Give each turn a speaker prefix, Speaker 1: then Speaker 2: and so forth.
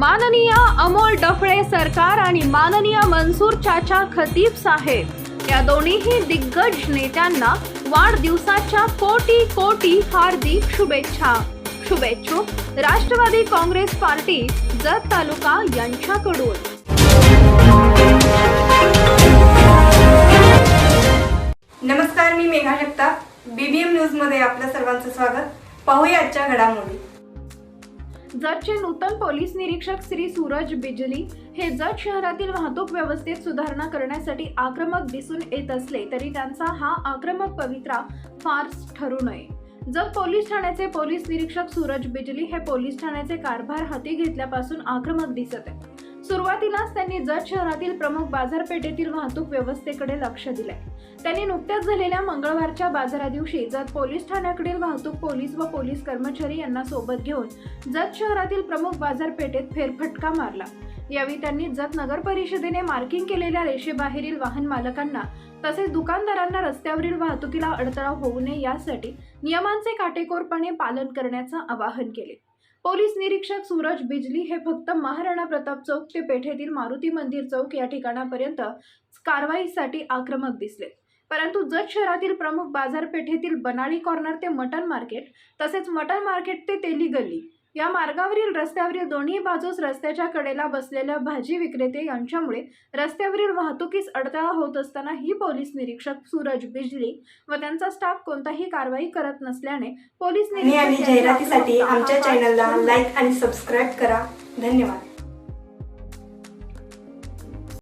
Speaker 1: माननीय अमोल डफळे सरकार आणि माननीय मनसूर चाचा खतीब साहेब. या दोन्हीही दिग्गज नेत्यांना वाढदिवसाच्या कोटी कोटी हार्दिक शुभेच्छा. शुभेच्छू राष्ट्रवादी काँग्रेस पार्टी जत तालुका यांच्याकडून.
Speaker 2: नमस्कार मी मेघा जगताप. बीबीएम न्यूजमध्ये आपलं सर्वांचं स्वागत. पाहूया आजच्या घडामोडी.
Speaker 1: जतचे नूतन पोलीस निरीक्षक श्री सूरज बिजली हे जत शहरातील वाहतूक व्यवस्थेत सुधारणा करण्यासाठी आक्रमक दिसून येत असले तरी त्यांचा हा आक्रमक पवित्रा फार ठरू नये. जत पोलीस ठाण्याचे पोलीस निरीक्षक सूरज बिजली हे पोलीस ठाण्याचे कारभार हाती घेतल्यापासून आक्रमक दिसत आहे सुरुवातीलाच त्यांनी जत शहरातील प्रमुख बाजारपेठेतील वाहतूक व्यवस्थेकडे लक्ष दिलंय. त्यांनी नुकत्याच झालेल्या मंगळवारच्या बाजारा दिवशी जत पोलीस ठाण्याकडील वाहतूक पोलीस व पोलीस कर्मचारी यांना सोबत घेऊन जत शहरातील प्रमुख बाजारपेठेत फेरफटका मारला. यावेळी त्यांनी जत नगर परिषदेने मार्किंग केलेल्या रेषेबाहेरील वाहन मालकांना तसेच दुकानदारांना रस्त्यावरील वाहतुकीला अडथळा होऊ नये यासाठी नियमांचे काटेकोरपणे पालन करण्याचं आवाहन केले. पोलीस निरीक्षक सूरज बिजली हे फक्त महाराणा प्रताप चौक ते पेठेतील मारुती मंदिर चौक या ठिकाणापर्यंत कारवाईसाठी आक्रमक दिसले. परंतु जत शहरातील प्रमुख बाजारपेठेतील बनाळी कॉर्नर ते मटन मार्केट तसेच मटन मार्केट ते तेली गल्ली या मार्गावरील रस्त्यावरील दोन्ही बाजूस रस्त्याच्या कडेला बसलेल्या भाजी विक्रेते यांच्यामुळे रस्त्यावरील वाहतुकीस अडथळा होत असताना ही पोलीस निरीक्षक सूरज बिजली व त्यांचा स्टाफ कोणताही कारवाई करत नसल्याने पोलीस
Speaker 2: आणि
Speaker 1: निरीक्षक
Speaker 2: जाहिरातीसाठी आमच्या चॅनलला लाईक आणि सबस्क्राईब करा. धन्यवाद.